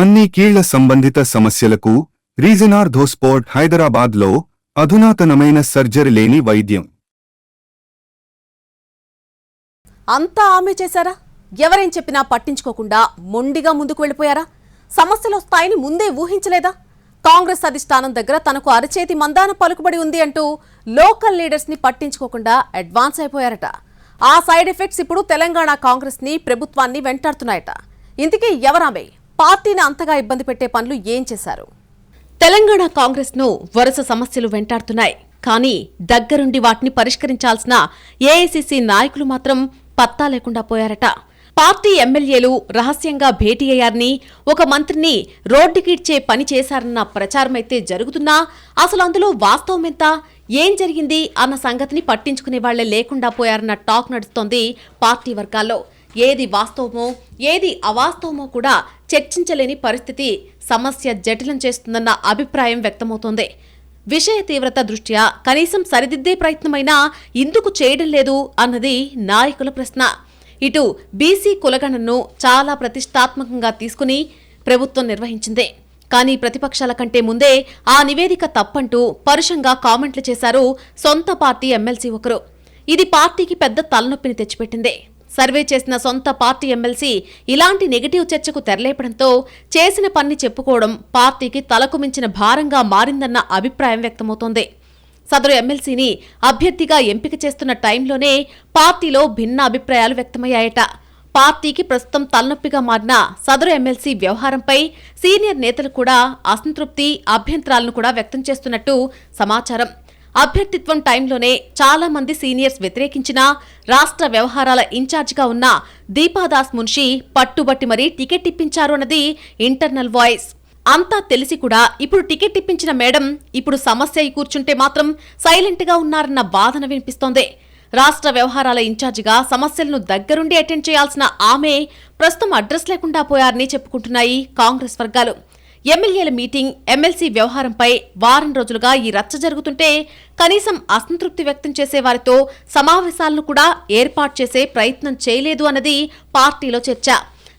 అన్ని కీళ్ళ సంబంధిత సమస్యలకు రీజనార్ధోస్పోర్ట్ హైదరాబాద్లో అధునాతనమైన సర్జరీ లేని వైద్యం. అంతా ఆమె చేశారా? ఎవరేం చెప్పినా పట్టించుకోకుండా మొండిగా ముందుకు వెళ్ళిపోయారా? సమస్యలు వస్తాయని ముందే ఊహించలేదా? కాంగ్రెస్ అధిష్టానం దగ్గర తనకు అరచేతి మందాన పలుకుబడి ఉంది అంటూ లోకల్ లీడర్స్ని పట్టించుకోకుండా అడ్వాన్స్ అయిపోయారట. ఆ సైడ్ ఎఫెక్ట్స్ ఇప్పుడు తెలంగాణ కాంగ్రెస్ని ప్రభుత్వాన్ని వెంటాడుతున్నాయట. ఇంతకీ ఎవరామే? పార్టీని అంతగా ఇబ్బంది పెట్టే పనులు ఏం చేశారు? తెలంగాణ కాంగ్రెస్ను వరుస సమస్యలు వెంటాడుతున్నాయి. కానీ దగ్గరుండి వాటిని పరిష్కరించాల్సిన ఏఐసిసి నాయకులు మాత్రం పత్తా లేకుండా పోయారట. పార్టీ ఎమ్మెల్యేలు రహస్యంగా భేటీ అయ్యారని ఒక మంత్రిని రోడ్డుకిడ్చే పని చేశారన్న ప్రచారమైతే జరుగుతున్నా అసలు అందులో వాస్తవమెంత ఏం జరిగింది అన్న సంగతిని పట్టించుకునే వాళ్ళే లేకుండా పోయారన్న టాక్ నడుస్తోంది పార్టీ వర్గాల్లో. ఏది వాస్తవమో ఏది అవాస్తవమో కూడా చర్చించలేని పరిస్థితి సమస్య జటిలం చేస్తుందన్న అభిప్రాయం వ్యక్తమవుతోంది. విషయ తీవ్రత దృష్ట్యా కనీసం సరిదిద్దే ప్రయత్నమైనా ఎందుకు చేయడం లేదు అన్నది నాయకుల ప్రశ్న. ఇటు బీసీ కులగణను చాలా ప్రతిష్టాత్మకంగా తీసుకుని ప్రభుత్వం నిర్వహించింది. కానీ ప్రతిపక్షాల కంటే ముందే ఆ నివేదిక తప్పంటూ పరుషంగా కామెంట్లు చేశారు సొంత పార్టీ ఎమ్మెల్సీ ఒకరు. ఇది పార్టీకి పెద్ద తలనొప్పిని తెచ్చిపెట్టింది. సర్వే చేసిన సొంత పార్టీ ఎమ్మెల్సీ ఇలాంటి నెగటివ్ చర్చకు తెరలేపడంతో చేసిన పని చెప్పుకోవడం పార్టీకి తలకు మించిన భారంగా మారిందన్న అభిప్రాయం వ్యక్తమవుతోంది. సదరు ఎమ్మెల్సీని అభ్యర్థిగా ఎంపిక చేస్తున్న టైంలోనే పార్టీలో భిన్న అభిప్రాయాలు వ్యక్తమయ్యాయట. పార్టీకి ప్రస్తుతం తలనొప్పిగా మారిన సదరు ఎమ్మెల్సీ వ్యవహారంపై సీనియర్ నేతలు కూడా అసంతృప్తి అభ్యంతరాలను కూడా వ్యక్తం చేస్తున్నట్టు సమాచారం. అభ్యర్థిత్వం టైంలోనే చాలా మంది సీనియర్స్ వ్యతిరేకించినా రాష్ట్ర వ్యవహారాల ఇన్ఛార్జిగా ఉన్న దీపాదాస్ మున్షి పట్టుబట్టి మరీ టికెట్ ఇప్పించారు అన్నది ఇంటర్నల్ వాయిస్. అంతా తెలిసి కూడా ఇప్పుడు టికెట్ ఇప్పించిన మేడం ఇప్పుడు సమస్య అయి కూర్చుంటే మాత్రం సైలెంట్గా ఉన్నారన్న బాధన వినిపిస్తోంది. రాష్ట్ర వ్యవహారాల ఇన్ఛార్జిగా సమస్యలను దగ్గరుండి అటెండ్ చేయాల్సిన ఆమె ప్రస్తుతం అడ్రస్ లేకుండా పోయారని చెప్పుకుంటున్నాయి కాంగ్రెస్ వర్గాలు. ఎమ్మెల్యేల మీటింగ్ ఎమ్మెల్సీ వ్యవహారంపై వారం రోజులుగా ఈ రచ్చ జరుగుతుంటే కనీసం అసంతృప్తి వ్యక్తం చేసే వారితో సమావేశాలను కూడా ఏర్పాటు చేసే ప్రయత్నం చేయలేదు అన్నది పార్టీలో చర్చ.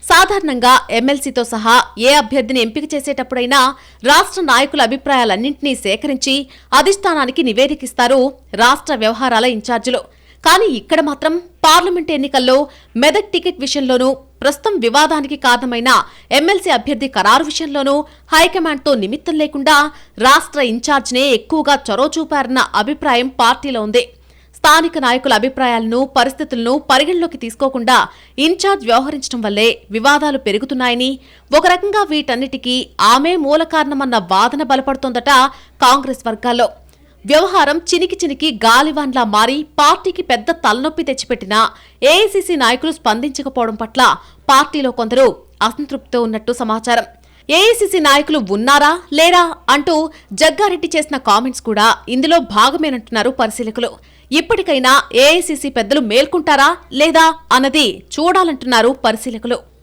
సాధారణంగా ఎమ్మెల్సీతో సహా ఏ అభ్యర్థిని ఎంపిక చేసేటప్పుడైనా రాష్ట్ర నాయకుల అభిప్రాయాలన్నింటినీ సేకరించి అధిష్టానానికి నివేదికిస్తారు రాష్ట్ర వ్యవహారాల ఇన్ఛార్జీలు. కానీ ఇక్కడ మాత్రం పార్లమెంట్ ఎన్నికల్లో మెదక్ టికెట్ విషయంలోనూ ప్రస్తుతం వివాదానికి కారణమైన ఎమ్మెల్సీ అభ్యర్థి ఖరారు విషయంలోనూ హైకమాండ్తో నిమిత్తం లేకుండా రాష్ట్ర ఇన్ఛార్జినే ఎక్కువగా చొరవ చూపారన్న అభిప్రాయం పార్టీలో ఉంది. స్థానిక నాయకుల అభిప్రాయాలను పరిస్థితులను పరిగణలోకి తీసుకోకుండా ఇన్ఛార్జ్ వ్యవహరించడం వల్లే వివాదాలు పెరుగుతున్నాయని ఒక రకంగా వీటన్నిటికీ ఆమె మూల కారణమన్న వాదన బలపడుతోందట కాంగ్రెస్ వర్గాల్లో. వ్యవహారం చినికి చినికి గాలివాన్లా మారి పార్టీకి పెద్ద తలనొప్పి తెచ్చిపెట్టిన ఏఐసీసీ నాయకులు స్పందించకపోవడం పట్ల పార్టీలో కొందరు అసంతృప్తితో ఉన్నట్టు సమాచారం. ఏఐసీసీ నాయకులు ఉన్నారా లేరా అంటూ జగ్గారెడ్డి చేసిన కామెంట్స్ కూడా ఇందులో భాగమేనంటున్నారు పరిశీలకులు. ఇప్పటికైనా ఏఐసీసీ పెద్దలు మేల్కొంటారా లేదా అన్నది చూడాలంటున్నారు పరిశీలకులు.